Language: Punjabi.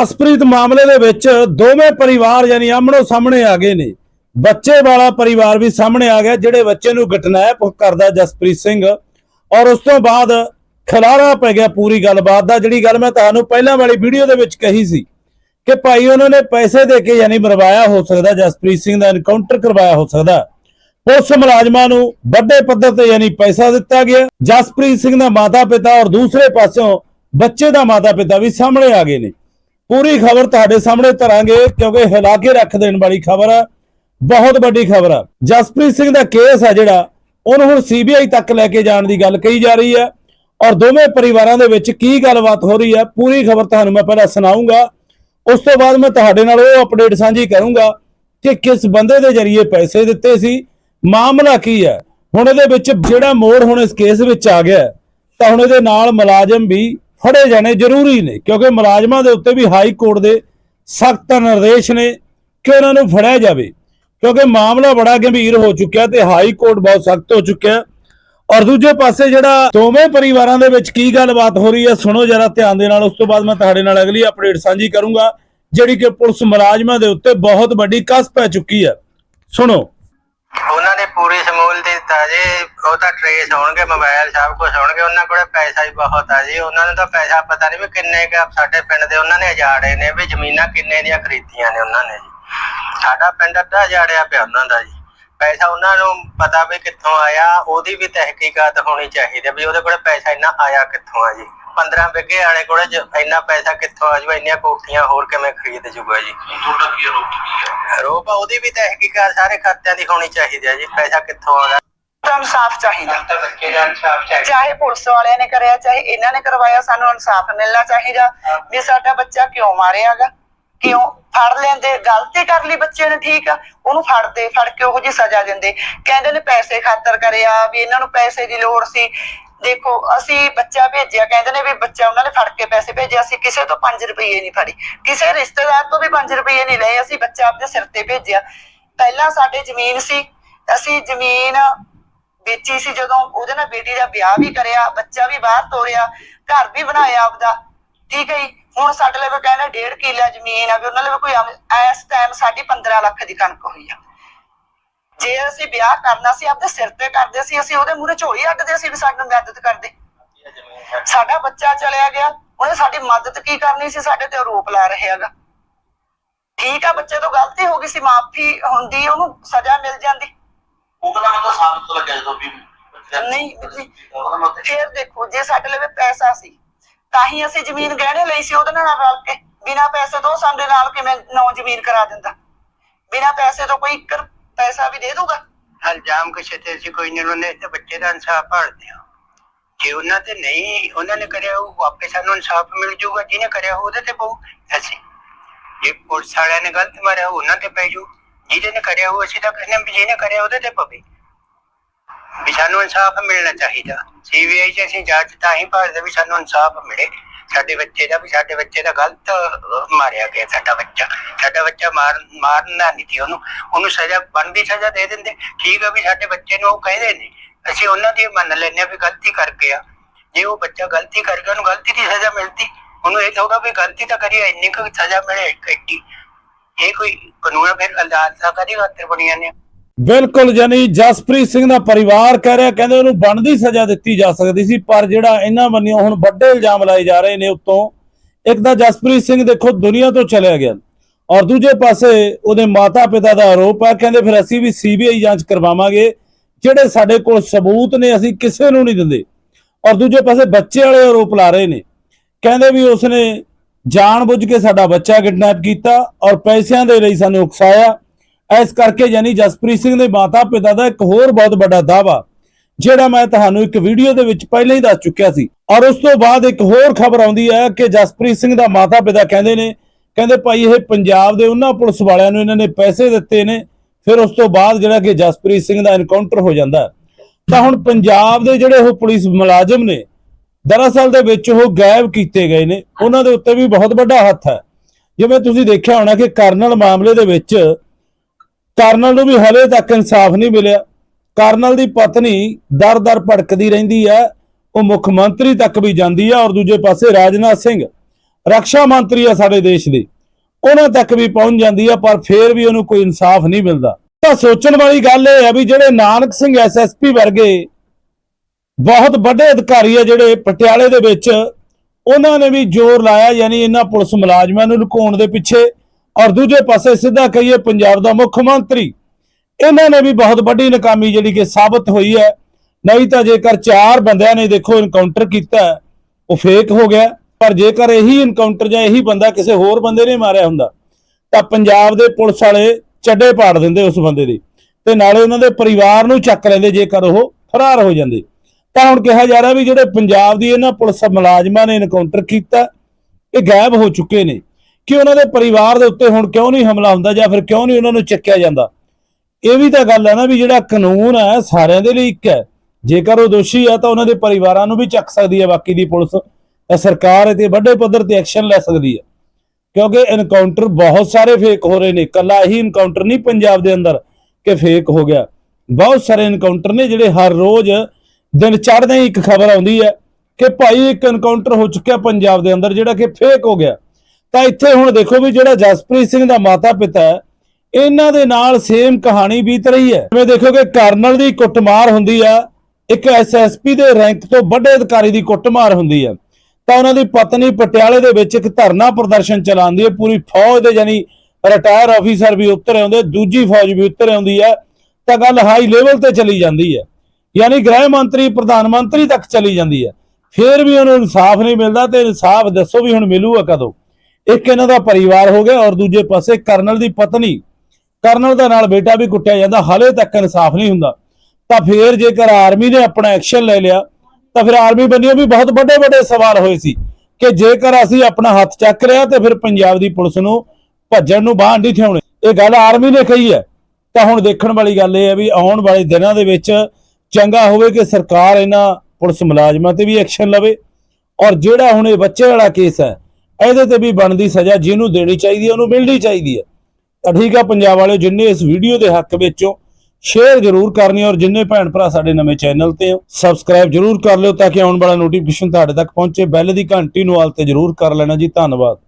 ਜਸਪ੍ਰੀਤ ਮਾਮਲੇ ਦੇ ਵਿੱਚ ਦੋਵੇਂ ਪਰਿਵਾਰ ਯਾਨੀ ਆਮਣੋ ਸਾਹਮਣੇ ਆ ਗਏ ਨੇ। ਬੱਚੇ ਵਾਲਾ ਪਰਿਵਾਰ ਵੀ ਸਾਹਮਣੇ ਆ ਗਿਆ, ਜਿਹੜੇ ਬੱਚੇ ਨੂੰ ਗਟਨੈਪ ਕਰਦਾ ਜਸਪ੍ਰੀਤ ਸਿੰਘ। ਔਰ ਉਸ ਤੋਂ ਬਾਅਦ ਖਲਾਰਾ ਪੈ ਗਿਆ ਪੂਰੀ ਗੱਲਬਾਤ ਦਾ, ਜਿਹੜੀ ਗੱਲ ਮੈਂ ਤੁਹਾਨੂੰ ਪਹਿਲਾਂ ਵਾਲੀ ਵੀਡੀਓ ਦੇ ਵਿੱਚ ਕਹੀ ਸੀ ਕਿ ਭਾਈ ਉਹਨਾਂ ਨੇ ਪੈਸੇ ਦੇ ਕੇ ਯਾਨੀ ਮਰਵਾਇਆ ਹੋ ਸਕਦਾ, ਜਸਪ੍ਰੀਤ ਸਿੰਘ ਦਾ ਐਨਕਾਊਂਟਰ ਕਰਵਾਇਆ ਹੋ ਸਕਦਾ। ਪੁਲਿਸ ਮੁਲਾਜ਼ਮਾਂ ਨੂੰ ਵੱਡੇ ਪੱਧਰ ਤੇ ਯਾਨੀ ਪੈਸਾ ਦਿੱਤਾ ਗਿਆ। ਜਸਪ੍ਰੀਤ ਸਿੰਘ ਦਾ ਮਾਤਾ ਪਿਤਾ ਔਰ ਦੂਸਰੇ ਪਾਸਿਓਂ ਬੱਚੇ ਦਾ ਮਾਤਾ ਪਿਤਾ ਵੀ ਸਾਹਮਣੇ ਆ ਗਏ ਨੇ। ਪੂਰੀ ਖਬਰ ਤੁਹਾਡੇ ਸਾਹਮਣੇ ਧਰਾਂਗੇ, ਕਿਉਂਕਿ ਹਿਲਾ ਕੇ ਰੱਖ ਦੇਣ ਵਾਲੀ ਖਬਰ ਆ। ਬਹੁਤ ਵੱਡੀ ਖਬਰ ਆ। ਜਸਪ੍ਰੀਤ ਸਿੰਘ ਦਾ ਕੇਸ ਆ ਜਿਹੜਾ, ਉਹਨੂੰ ਹੁਣ ਸੀਬੀਆਈ ਤੱਕ ਲੈ ਕੇ ਜਾਣ ਦੀ ਗੱਲ ਕਹੀ ਜਾ ਰਹੀ ਹੈ ਔਰ ਦੋਵੇਂ ਪਰਿਵਾਰਾਂ ਦੇ ਵਿੱਚ ਕੀ ਗੱਲਬਾਤ ਹੋ ਰਹੀ ਹੈ ਪੂਰੀ ਖਬਰ ਤੁਹਾਨੂੰ ਮੈਂ ਪਹਿਲਾਂ ਸੁਣਾਉਂਗਾ। ਉਸ ਤੋਂ ਬਾਅਦ ਮੈਂ ਤੁਹਾਡੇ ਨਾਲ ਉਹ ਅਪਡੇਟ ਸਾਂਝੀ ਕਰੂੰਗਾ ਕਿ ਕਿਸ ਬੰਦੇ ਦੇ ਜ਼ਰੀਏ ਪੈਸੇ ਦਿੱਤੇ ਸੀ। ਮਾਮਲਾ ਕੀ ਹੈ ਹੁਣ ਇਹਦੇ ਵਿੱਚ ਜਿਹੜਾ ਮੋੜ ਹੁਣ ਇਸ ਕੇਸ ਵਿੱਚ ਆ ਗਿਆ, ਤਾਂ ਹੁਣ ਇਹਦੇ ਨਾਲ ਮੁਲਾਜ਼ਮ ਵੀ ਫੜੇ ਜਾਣੇ ਜ਼ਰੂਰੀ ਨੇ, ਕਿਉਂਕਿ ਮੁਲਾਜ਼ਮਾਂ ਦੇ ਉੱਤੇ ਵੀ ਹਾਈ ਕੋਰਟ ਦੇ ਸਖਤ ਨਿਰਦੇਸ਼ ਨੇ ਕਿ ਉਹਨਾਂ ਨੂੰ ਫੜਿਆ ਜਾਵੇ। ਕਿਉਂਕਿ ਮਾਮਲਾ ਬੜਾ ਗੰਭੀਰ ਹੋ ਚੁੱਕਿਆ ਤੇ ਹਾਈ ਕੋਰਟ ਬਹੁਤ ਸਖਤ ਹੋ ਚੁੱਕਿਆ। ਔਰ ਦੂਜੇ ਪਾਸੇ ਜਿਹੜਾ ਦੋਵੇਂ ਪਰਿਵਾਰਾਂ ਦੇ ਵਿੱਚ ਕੀ ਗੱਲਬਾਤ ਹੋ ਰਹੀ ਹੈ, ਸੁਣੋ ਜਰਾ ਧਿਆਨ ਦੇ ਨਾਲ, ਉਸ ਤੋਂ ਬਾਅਦ ਮੈਂ ਤੁਹਾਡੇ ਨਾਲ ਅਗਲੀ ਅਪਡੇਟ ਸਾਂਝੀ ਕਰੂੰਗਾ, ਜਿਹੜੀ ਕਿ ਪੁਲਿਸ ਮੁਲਾਜ਼ਮਾਂ ਦੇ ਉੱਤੇ ਬਹੁਤ ਵੱਡੀ ਕਸ ਪੈ ਚੁੱਕੀ ਹੈ। ਸੁਣੋ। ਦਿੱਤਾ ਜੀ ਉਹ ਤਾਂ ਟਰੇਸ ਹੋਣਗੇ ਮੋਬਾਈਲ ਸਭ ਕੁਝ ਹੋਣਗੇ ਉਹਨਾਂ ਕੋਲੇ ਪੈਸਾ ਹੀ ਬਹੁਤ ਆ ਜੀ। ਉਹਨਾਂ ਨੂੰ ਤਾਂ ਪੈਸਾ ਪਤਾ ਨਹੀਂ ਵੀ ਕਿੰਨੇ ਕੁ ਸਾਡੇ ਪਿੰਡ ਦੇ ਉਹਨਾਂ ਨੇ ਉਜਾੜੇ ਨੇ ਵੀ ਜ਼ਮੀਨਾਂ ਕਿੰਨੇ ਦੀਆਂ ਖਰੀਦੀਆਂ ਨੇ ਉਹਨਾਂ ਨੇ ਜੀ। ਸਾਡਾ ਪਿੰਡ ਅੱਧਾ ਉਜਾੜਿਆ ਪਿਆ ਉਹਨਾਂ ਦਾ ਜੀ। ਪੈਸਾ ਉਹਨਾਂ ਨੂੰ ਪਤਾ ਵੀ ਕਿੱਥੋਂ ਆਇਆ ਉਹਦੀ ਵੀ ਤਹਿਕੀਕਾਤ ਹੋਣੀ ਚਾਹੀਦੀ ਹੈ ਵੀ ਉਹਦੇ ਕੋਲੇ ਪੈਸਾ ਇੰਨਾ ਆਇਆ ਕਿੱਥੋਂ ਆ ਜੀ। 15 ਵਿਗੇ ਵਾਲੇ ਕੋਲੇ ਜ- ਇੰਨਾ ਪੈਸਾ ਕਿੱਥੋਂ ਆ ਜੂਗਾ ਇੰਨੀਆਂ ਕੋਠੀਆਂ ਹੋਰ ਕਿਵੇਂ ਖਰੀਦ ਜੂਗਾ ਜੀ। ਤੁਹਾਡਾ ਕੀ ਆਰੋਪ ਕੀ ਹੈ ਰੋਪ ਉਹਦੀ ਵੀ ਤਹਿਕੀਕਾਤ ਸਾਰੇ ਖਾਤਿਆਂ ਦੀ ਹੋਣੀ ਚਾਹੀਦੀ ਹੈ ਜੀ ਪੈਸਾ ਕਿੱਥੋਂ ਆਉਂਦਾ ਇਨਸਾਫ ਚਾਹੀਦਾ। ਚਾਹੇ ਪੁਲਿਸ ਵਾਲਿਆਂ ਨੇ ਕਰਿਆ ਚਾਹੇ ਇਹਨਾਂ ਨੇ ਕਰਵਾਇਆ ਸਾਨੂੰ ਇਨਸਾਫ ਮਿਲਣਾ ਚਾਹੀਦਾ। ਵੀ ਸਾਡਾ ਬੱਚਾ ਕਿਉਂ ਮਾਰਿਆਗਾ? ਕਿਉਂ ਫੜ ਲੈਂਦੇ? ਗਲਤੀ ਕਰ ਲਈ ਬੱਚੇ ਨੇ ਠੀਕ ਆ। ਉਹਨੂੰ ਫੜਦੇ ਫੜ ਕੇ ਉਹੋ ਜੀ ਸਜ਼ਾ ਦਿੰਦੇ। ਕਹਿੰਦੇ ਨੇ ਪੈਸੇ ਖਾਤਰ ਕਰਿਆ ਵੀ ਇਹਨਾਂ ਨੂੰ ਪੈਸੇ ਦੀ ਲੋੜ ਸੀ। ਦੇਖੋ ਅਸੀਂ ਬੱਚਾ ਭੇਜਿਆ ਕਹਿੰਦੇ ਨੇ ਵੀ ਬੱਚਾ ਉਹਨਾਂ ਨੇ ਫੜ ਕੇ ਪੈਸੇ ਭੇਜਿਆ। ਅਸੀਂ ਕਿਸੇ ਤੋਂ 5 ਰੁਪਏ ਨਹੀਂ ਫੜੀ। ਕਿਸੇ ਰਿਸ਼ਤੇਦਾਰ ਤੋਂ ਵੀ 5 ਰੁਪਏ ਨਹੀਂ ਲਏ। ਅਸੀਂ ਬੱਚਾ ਆਪਣੇ ਸਿਰ ਤੇ ਭੇਜਿਆ। ਪਹਿਲਾਂ ਸਾਡੇ ਜ਼ਮੀਨ ਸੀ। ਅਸੀਂ ਜ਼ਮੀਨ ਵੇਚੀ ਸੀ ਜਦੋਂ ਉਹਦੇ ਨਾਲ ਬੇਟੀ ਦਾ ਵਿਆਹ ਵੀ ਕਰਿਆ, ਬੱਚਾ ਵੀ ਬਾਹਰ ਤੋਰਿਆ, ਘਰ ਵੀ ਬਣਾਇਆ ਆਪਦਾ। ਠੀਕ ਹੈ ਜੀ? ਹੁਣ ਸਾਡੇ ਲਈ ਕਹਿੰਦਾ ਡੇਢ ਕਿੱਲਾ ਜ਼ਮੀਨ ਆ ਵੀ ਉਹਨਾਂ ਲਈ ਕੋਈ ਇਸ ਟਾਈਮ ਸਾਡੀ 15 ਲੱਖ ਦੀ ਕਣਕ ਹੋਈ ਆ। ਜੇ ਅਸੀਂ ਵਿਆਹ ਕਰਨਾ ਸੀ, ਆਪਦੇ ਸਿਰ ਤੇ ਕਰਦੇ ਸੀ, ਅਸੀਂ ਉਹਦੇ ਮੂਹਰੇ ਝੋਲੀ ਅੱਡਦੇ ਸੀ ਵੀ ਸਾਨੂੰ ਮਦਦ ਕਰਦੇ। ਸਾਡਾ ਬੱਚਾ ਚਲਿਆ ਗਿਆ, ਉਹਨੇ ਸਾਡੀ ਮਦਦ ਕੀ ਕਰਨੀ ਸੀ? ਸਾਡੇ ਤੇ ਆਰੋਪ ਲਾ ਰਿਹਾ ਹੈਗਾ। ਠੀਕ ਆ, ਬੱਚੇ ਤੋਂ ਗਲਤੀ ਹੋ ਗਈ ਸੀ, ਮਾਫੀ ਹੁੰਦੀ, ਉਹਨੂੰ ਸਜ਼ਾ ਮਿਲ ਜਾਂਦੀ। ਉਹ ਕਹਿੰਦਾ ਮੈਨੂੰ ਤਾਂ ਸਾਬਤ ਲੱਗਿਆ ਜਦੋਂ ਵੀ ਬੱਚੇ ਦਾ- ਨਹੀਂ, ਨਹੀਂ। ਉਹਦਾ ਮਤਲਬ ਫਿਰ ਦੇਖੋ ਜੇ ਸਾਡੇ ਲਵੇ ਪੈਸਾ ਸੀ ਤਾਂ ਹੀ ਅਸੀਂ ਜ਼ਮੀਨ ਗਹਿਣੇ ਲਈ ਸੀ ਉਹਦੇ ਨਾਲ ਰਲ ਕੇ। ਬਿਨਾ ਪੈਸੇ ਤੋਂ ਸਾਡੇ ਨਾਲ ਕਿਵੇਂ ਨੌ ਜ਼ਮੀਨ ਕਰਾ ਦਿੰਦਾ? ਬਿਨਾ ਪੈਸੇ ਤੋਂ ਕੋਈ ਇੱਕ ਪੈਸਾ ਵੀ ਦੇ ਦੂਗਾ ਇਲਜ਼ਾਮ ਕਿਸੇ ਤੇ ਸੀ ਕੋਈ ਨਹੀਂ ਉਹਨੇ ਤੇ ਬੱਚੇ ਦਾ ਇਨਸਾਫ ਭਾਲਦੇ ਆ। ਜੇ ਉਹਨਾਂ ਤੇ ਨਹੀਂ ਉਹਨਾਂ ਨੇ ਕਰਿਆ ਉਹ ਆਪੇ ਸਾਨੂੰ ਇਨਸਾਫ ਮਿਲ ਜਾਊਗਾ ਜਿਹਨੇ ਕਰਿਆ ਉਹਦੇ ਤੇ ਪਊ ਅਸੀਂ ਜੇ ਪੁਲਿਸ ਵਾਲਿਆਂ ਨੇ ਗਲਤ ਮਾਰਿਆ ਉਹ ਉਹਨਾਂ ਤੇ ਪੈ ਜਾਊ। ਜਿਹਦੇ ਕਰਿਆ ਉਹ ਅਸੀਂ ਤਾਂ ਕਹਿੰਦੇ ਵੀ ਜਿਹਨੇ ਕਰਿਆ ਉਹਦੇ ਤੇ ਪਵੇ। ਵੀ ਸਾਨੂੰ ਇਨਸਾਫ ਮਿਲਣਾ ਚਾਹੀਦਾ। ਸੀਬੀਆਈ 'ਚ ਅਸੀਂ ਜਾਂਚ ਤਾਂ ਹੀ ਭਾਲਦੇ ਵੀ ਸਾਨੂੰ ਇਨਸਾਫ ਮਿਲੇ। ਸਾਡੇ ਬੱਚੇ ਦਾ ਵੀ, ਸਾਡੇ ਬੱਚੇ ਦਾ ਗਲਤ ਮਾਰਿਆ ਗਿਆ ਸਾਡਾ ਬੱਚਾ। ਸਾਡਾ ਬੱਚਾ ਮਾਰ, ਮਾਰਨਾ ਨਹੀਂ ਸੀ ਉਹਨੂੰ। ਉਹਨੂੰ ਸਜ਼ਾ, ਬਣਦੀ ਸਜ਼ਾ ਦੇ ਦਿੰਦੇ। ਠੀਕ ਆ ਵੀ ਸਾਡੇ ਬੱਚੇ ਨੂੰ ਉਹ ਕਹਿੰਦੇ ਨੇ। ਅਸੀਂ ਉਹਨਾਂ ਦੀ ਮੰਨ ਲੈਂਦੇ ਹਾਂ ਵੀ ਗਲਤੀ ਕਰ ਗਿਆ। ਜੇ ਉਹ ਬੱਚਾ ਗਲਤੀ ਕਰ ਗਿਆ, ਉਹਨੂੰ ਗਲਤੀ ਦੀ ਸਜ਼ਾ ਮਿਲਦੀ। ਉਹਨੂੰ ਇਹ ਥੋੜਾ ਵੀ ਗਲਤੀ ਤਾਂ ਕਰੀ ਇੰਨੀ ਕੁ ਸਜ਼ਾ ਮਿਲੇ ਇੱਡੀ ਇਹ ਕੋਈ ਕਾਨੂੰਨ ਫਿਰ ਅਦਾਲਤ ਦਾ ਕਦੀ ਖਾਤਰ ਬਣੀਆਂ ਨੇ ਬਿਲਕੁਲ ਜਾਨੀ ਜਸਪ੍ਰੀਤ ਸਿੰਘ ਦਾ ਪਰਿਵਾਰ ਕਹਿ ਰਿਹਾ, ਕਹਿੰਦੇ ਉਹਨੂੰ ਬਣਦੀ ਸਜ਼ਾ ਦਿੱਤੀ ਜਾ ਸਕਦੀ ਸੀ, ਪਰ ਜਿਹੜਾ ਇਹਨਾਂ ਬੰਨਿਓ ਹੁਣ ਵੱਡੇ ਇਲਜ਼ਾਮ ਲਾਏ ਜਾ ਰਹੇ ਨੇ ਉੱਤੋਂ, ਇੱਕ ਤਾਂ ਜਸਪ੍ਰੀਤ ਸਿੰਘ ਦੇਖੋ ਦੁਨੀਆ ਤੋਂ ਚਲਿਆ ਗਿਆ ਔਰ ਦੂਜੇ ਪਾਸੇ ਉਹਦੇ ਮਾਤਾ ਪਿਤਾ ਦਾ ਆਰੋਪ ਹੈ, ਕਹਿੰਦੇ ਫਿਰ ਅਸੀਂ ਵੀ ਸੀਬੀਆਈ ਜਾਂਚ ਕਰਵਾਵਾਂਗੇ, ਜਿਹੜੇ ਸਾਡੇ ਕੋਲ ਸਬੂਤ ਨੇ ਅਸੀਂ ਕਿਸੇ ਨੂੰ ਨਹੀਂ ਦਿੰਦੇ। ਔਰ ਦੂਜੇ ਪਾਸੇ ਬੱਚੇ ਵਾਲੇ ਆਰੋਪ ਲਾ ਰਹੇ ਨੇ, ਕਹਿੰਦੇ ਵੀ ਉਸਨੇ ਜਾਣਬੁੱਝ ਕੇ ਸਾਡਾ ਬੱਚਾ ਕਿਡਨੈਪ ਕੀਤਾ ਔਰ ਪੈਸਿਆਂ ਦੇ ਲਈ ਸਾਨੂੰ ਉਕਸਾਇਆ। ਇਸ ਕਰਕੇ ਯਾਨੀ ਜਸਪ੍ਰੀਤ ਸਿੰਘ ਦੇ ਮਾਤਾ ਪਿਤਾ ਦਾ ਇੱਕ ਹੋਰ ਬਹੁਤ ਵੱਡਾ ਦਾਵਾ ਜਿਹੜਾ ਮੈਂ ਤੁਹਾਨੂੰ ਇੱਕ ਵੀਡੀਓ ਦੇ ਵਿੱਚ ਪਹਿਲਾਂ ਹੀ ਦੱਸ ਚੁੱਕਿਆ ਸੀ। ਔਰ ਉਸ ਤੋਂ ਬਾਅਦ ਇੱਕ ਹੋਰ ਖਬਰ ਆਉਂਦੀ ਹੈ ਕਿ ਜਸਪ੍ਰੀਤ ਸਿੰਘ ਦਾ ਮਾਤਾ ਪਿਤਾ ਕਹਿੰਦੇ ਨੇ, ਕਹਿੰਦੇ ਭਾਈ ਇਹ ਪੰਜਾਬ ਦੇ ਉਹਨਾਂ ਪੁਲਿਸ ਵਾਲਿਆਂ ਨੂੰ ਇਹਨਾਂ ਨੇ ਪੈਸੇ ਦਿੱਤੇ ਨੇ, ਫਿਰ ਉਸ ਤੋਂ ਬਾਅਦ ਜਿਹੜਾ ਕਿ ਜਸਪ੍ਰੀਤ ਸਿੰਘ ਦਾ ਐਨਕਾਊਂਟਰ ਹੋ ਜਾਂਦਾ। ਤਾਂ ਹੁਣ ਪੰਜਾਬ ਦੇ ਜਿਹੜੇ ਉਹ ਪੁਲਿਸ ਮੁਲਾਜ਼ਮ ਨੇ ਦਰਅਸਲ ਦੇ ਵਿੱਚ ਉਹ ਗਾਇਬ ਕੀਤੇ ਗਏ ਨੇ। ਉਹਨਾਂ ਦੇ ਉੱਤੇ ਵੀ ਬਹੁਤ ਵੱਡਾ ਹੱਥ ਹੈ। ਜਿਵੇਂ ਤੁਸੀਂ ਦੇਖਿਆ ਹੋਣਾ ਕਿ ਕਰਨਲ ਮਾਮਲੇ ਦੇ ਵਿੱਚ ਕਰਨਲ ਨੂੰ ਵੀ ਹਲੇ ਤੱਕ ਇਨਸਾਫ ਨਹੀਂ ਮਿਲਿਆ। ਕਰਨਲ ਦੀ ਪਤਨੀ ਦਰ-ਦਰ ਭੜਕਦੀ ਰਹਿੰਦੀ ਹੈ। ਉਹ ਮੁੱਖ ਮੰਤਰੀ ਤੱਕ ਵੀ ਜਾਂਦੀ ਹੈ ਔਰ ਦੂਜੇ ਪਾਸੇ ਰਾਜਨਾਥ ਸਿੰਘ ਰੱਖਿਆ ਮੰਤਰੀ ਆ ਸਾਡੇ ਦੇਸ਼ ਦੇ। ਉਹਨਾਂ ਤੱਕ ਵੀ ਪਹੁੰਚ ਜਾਂਦੀ ਹੈ, ਪਰ ਫੇਰ ਵੀ ਉਹਨੂੰ ਕੋਈ ਇਨਸਾਫ ਨਹੀਂ ਮਿਲਦਾ। ਤਾਂ ਸੋਚਣ ਵਾਲੀ ਗੱਲ ਇਹ ਹੈ ਵੀ ਜਿਹੜੇ ਨਾਨਕ ਸਿੰਘ ਐਸਐਸਪੀ ਵਰਗੇ ਬਹੁਤ ਵੱਡੇ ਅਧਿਕਾਰੀ ਆ ਜਿਹੜੇ ਪਟਿਆਲੇ ਦੇ ਵਿੱਚ, ਉਹਨਾਂ ਨੇ ਵੀ ਜ਼ੋਰ ਲਾਇਆ, ਯਾਨੀ ਇਹਨਾਂ ਪੁਲਿਸ ਮੁਲਾਜ਼ਮਾਂ ਨੂੰ ਲੁਕਾਉਣ ਦੇ ਪਿੱਛੇ। ਔਰ ਦੂਜੇ ਪਾਸੇ ਸਿੱਧਾ ਕਹੀਏ ਪੰਜਾਬ ਦਾ ਮੁੱਖ ਮੰਤਰੀ। ਇਹਨਾਂ ਨੇ ਵੀ ਬਹੁਤ ਵੱਡੀ ਨਕਾਮੀ ਜਿਹੜੀ ਕਿ ਸਾਬਤ ਹੋਈ ਹੈ। ਨਹੀਂ ਤਾਂ ਜੇਕਰ ਚਾਰ ਬੰਦਿਆਂ ਨੇ ਦੇਖੋ ਇਨਕਾਊਂਟਰ ਕੀਤਾ, ਉਹ ਫੇਕ ਹੋ ਗਿਆ। ਪਰ ਜੇਕਰ ਇਹੀ ਇਨਕਾਊਂਟਰ ਜਾਂ ਇਹੀ ਬੰਦਾ ਕਿਸੇ ਹੋਰ ਬੰਦੇ ਨੇ ਮਾਰਿਆ ਹੁੰਦਾ, ਤਾਂ ਪੰਜਾਬ ਦੇ ਪੁਲਿਸ ਵਾਲੇ ਚੱਡੇ ਪਾੜ ਦਿੰਦੇ ਉਸ ਬੰਦੇ ਦੇ। ਤੇ ਨਾਲੇ ਉਹਨਾਂ ਦੇ ਪਰਿਵਾਰ ਨੂੰ ਚੱਕ ਲੈਂਦੇ ਜੇਕਰ ਉਹ ਫਰਾਰ ਹੋ ਜਾਂਦੇ। ਤਾਂ ਹੁਣ ਕਿਹਾ ਜਾ ਰਿਹਾ ਵੀ ਜਿਹੜੇ ਪੰਜਾਬ ਦੀ ਇਹਨਾਂ ਪੁਲਿਸ ਮੁਲਾਜ਼ਮਾਂ ਨੇ ਇਨਕਾਊਂਟਰ ਕੀਤਾ, ਇਹ ਗਾਇਬ ਹੋ ਚੁੱਕੇ ਨੇ। ਕਿ ਉਹਨਾਂ ਦੇ ਪਰਿਵਾਰ ਦੇ ਉੱਤੇ ਹੁਣ ਕਿਉਂ ਨਹੀਂ ਹਮਲਾ ਹੁੰਦਾ ਜਾਂ ਫਿਰ ਕਿਉਂ ਨਹੀਂ ਉਹਨਾਂ ਨੂੰ ਚੱਕਿਆ ਜਾਂਦਾ? ਇਹ ਵੀ ਤਾਂ ਗੱਲ ਹੈ ਨਾ ਵੀ ਜਿਹੜਾ ਕਾਨੂੰਨ ਹੈ, ਸਾਰਿਆਂ ਦੇ ਲਈ ਇੱਕ ਹੈ। ਜੇਕਰ ਉਹ ਦੋਸ਼ੀ ਹੈ ਤਾਂ ਉਹਨਾਂ ਦੇ ਪਰਿਵਾਰਾਂ ਨੂੰ ਵੀ ਚੱਕ ਸਕਦੀ ਹੈ, ਬਾਕੀ ਦੀ ਪੁਲਿਸ, ਤਾਂ ਸਰਕਾਰ ਇਹਦੇ ਵੱਡੇ ਪੱਧਰ ਤੇ ਐਕਸ਼ਨ ਲੈ ਸਕਦੀ ਹੈ। ਕਿਉਂਕਿ ਇਨਕਾਊਂਟਰ ਬਹੁਤ ਸਾਰੇ ਫੇਕ ਹੋ ਰਹੇ ਨੇ। ਕੱਲਾ ਇਹੀ ਇਨਕਾਊਂਟਰ ਨਹੀਂ ਪੰਜਾਬ ਦੇ ਅੰਦਰ ਕਿ ਫੇਕ ਹੋ ਗਿਆ। ਬਹੁਤ ਸਾਰੇ ਇਨਕਾਊਂਟਰ ਨੇ ਜਿਹੜੇ ਹਰ ਰੋਜ਼ ਦਿਨ ਚੜ੍ਹਦੇ ਹੀ ਇੱਕ ਖਬਰ ਆਉਂਦੀ ਹੈ ਕਿ ਭਾਈ ਇੱਕ ਐਨਕਾਊਂਟਰ ਹੋ ਚੁੱਕਿਆ ਪੰਜਾਬ ਦੇ ਅੰਦਰ, ਜਿਹੜਾ ਕਿ ਫੇਕ ਹੋ ਗਿਆ। ਤਾਂ ਇੱਥੇ ਹੁਣ ਦੇਖੋ ਵੀ ਜਿਹੜਾ ਜਸਪ੍ਰੀਤ ਸਿੰਘ ਦਾ ਮਾਤਾ ਪਿਤਾ ਹੈ, ਇਹਨਾਂ ਦੇ ਨਾਲ ਸੇਮ ਕਹਾਣੀ ਬੀਤ ਰਹੀ ਹੈ। ਜਿਵੇਂ ਦੇਖੋ ਕਿ ਕਰਨਲ ਦੀ ਕੁੱਟਮਾਰ ਹੁੰਦੀ ਆ, ਇੱਕ ਐਸਐਸਪੀ ਦੇ ਰੈਂਕ ਤੋਂ ਵੱਡੇ ਅਧਿਕਾਰੀ ਦੀ ਕੁੱਟਮਾਰ ਹੁੰਦੀ ਆ। ਤਾਂ ਉਹਨਾਂ ਦੀ ਪਤਨੀ ਪਟਿਆਲੇ ਦੇ ਵਿੱਚ ਇੱਕ ਧਰਨਾ ਪ੍ਰਦਰਸ਼ਨ ਚਲਾਉਂਦੀ ਹੈ, ਪੂਰੀ ਫੌਜ ਦੇ ਯਾਨੀ ਰਿਟਾਇਰ ਆਫੀਸਰ ਵੀ ਉੱਤਰ ਆਉਂਦੇ, ਦੂਜੀ ਫੌਜ ਵੀ ਉੱਤਰ ਆਉਂਦੀ ਹੈ, ਤਾਂ ਗੱਲ ਹਾਈ ਲੈਵਲ ਤੇ ਚਲੀ ਜਾਂਦੀ ਹੈ। ਯਾਨੀ ਗ੍ਰਹਿ ਮੰਤਰੀ, ਪ੍ਰਧਾਨ ਮੰਤਰੀ ਤੱਕ ਚਲੀ ਜਾਂਦੀ ਹੈ। ਫਿਰ ਵੀ ਉਹਨੂੰ ਇਨਸਾਫ ਨਹੀਂ ਮਿਲਦਾ ਤੇ ਇਨਸਾਫ ਦੱਸੋ ਵੀ ਹੁਣ ਮਿਲੂਗਾ ਕਦੋਂ। ਇੱਕ ਇਹਨਾਂ ਦਾ ਪਰਿਵਾਰ ਹੋ ਗਿਆ ਔਰ ਦੂਜੇ ਪਾਸੇ ਕਰਨਲ ਦੀ ਪਤਨੀ। ਕਰਨਲ ਦਾ ਨਾਲ ਬੇਟਾ ਵੀ ਕੁੱਟਿਆ ਜਾਂਦਾ, ਹਾਲੇ ਤੱਕ ਇਨਸਾਫ ਨਹੀਂ ਹੁੰਦਾ। ਤਾਂ ਫਿਰ ਜੇਕਰ ਆਰਮੀ ਨੇ ਆਪਣਾ ਐਕਸ਼ਨ ਲੈ ਲਿਆ, ਤਾਂ ਫਿਰ ਆਰਮੀ ਬੰਨਿਓ ਵੀ ਬਹੁਤ ਵੱਡੇ ਵੱਡੇ ਸਵਾਲ ਹੋਏ ਸੀ ਕਿ ਜੇਕਰ ਅਸੀਂ ਆਪਣਾ ਹੱਥ ਚੱਕ ਲਿਆ ਤੇ ਫਿਰ ਪੰਜਾਬ ਦੀ ਪੁਲਿਸ ਨੂੰ ਭੱਜਣ ਨੂੰ ਬਾਹਰ ਨਹੀਂ ਥਿਆਉਣੇ ਇਹ ਗੱਲ ਆਰਮੀ ਨੇ ਕਹੀ ਹੈ। ਤਾਂ ਹੁਣ ਦੇਖਣ ਵਾਲੀ ਗੱਲ ਇਹ ਹੈ ਵੀ ਆਉਣ ਵਾਲੇ ਦਿਨਾਂ ਦੇ ਵਿੱਚ ਚੰਗਾ ਹੋਵੇ ਕਿ ਸਰਕਾਰ ਇਹਨਾਂ ਪੁਲਿਸ ਮੁਲਾਜ਼ਮਾਂ ਤੇ ਵੀ ਐਕਸ਼ਨ ਲਵੇ। ਔਰ ਜਿਹੜਾ ਹੁਣ ਇਹ ਬੱਚੇ ਵਾਲਾ ਕੇਸ ਹੈ, ਇਹਦੇ ਤੇ ਵੀ ਬਣਦੀ ਸਜ਼ਾ ਜਿਹਨੂੰ ਦੇਣੀ ਚਾਹੀਦੀ ਹੈ, ਉਹਨੂੰ ਮਿਲਣੀ ਚਾਹੀਦੀ ਹੈ। ਤਾਂ ਠੀਕ ਆ ਪੰਜਾਬ ਵਾਲਿਓ, ਜਿੰਨੇ ਇਸ ਵੀਡੀਓ ਦੇ ਹੱਕ ਵਿੱਚੋਂ ਸ਼ੇਅਰ ਜ਼ਰੂਰ ਕਰਨੀ ਔਰ ਜਿੰਨੇ ਭੈਣ ਭਰਾ ਸਾਡੇ ਨਵੇਂ ਚੈਨਲ ਤੇ ਹੋ ਸਬਸਕ੍ਰਾਈਬ ਜ਼ਰੂਰ ਕਰ ਲਿਓ ਤਾਂ ਕਿ ਆਉਣ ਵਾਲਾ ਨੋਟੀਫਿਕੇਸ਼ਨ ਤੁਹਾਡੇ ਤੱਕ ਪਹੁੰਚੇ, ਬੈਲ ਦੀ ਘੰਟੀ ਨੂੰ ਆਲ ਤੇ ਜ਼ਰੂਰ ਕਰ ਲੈਣਾ ਜੀ। ਧੰਨਵਾਦ।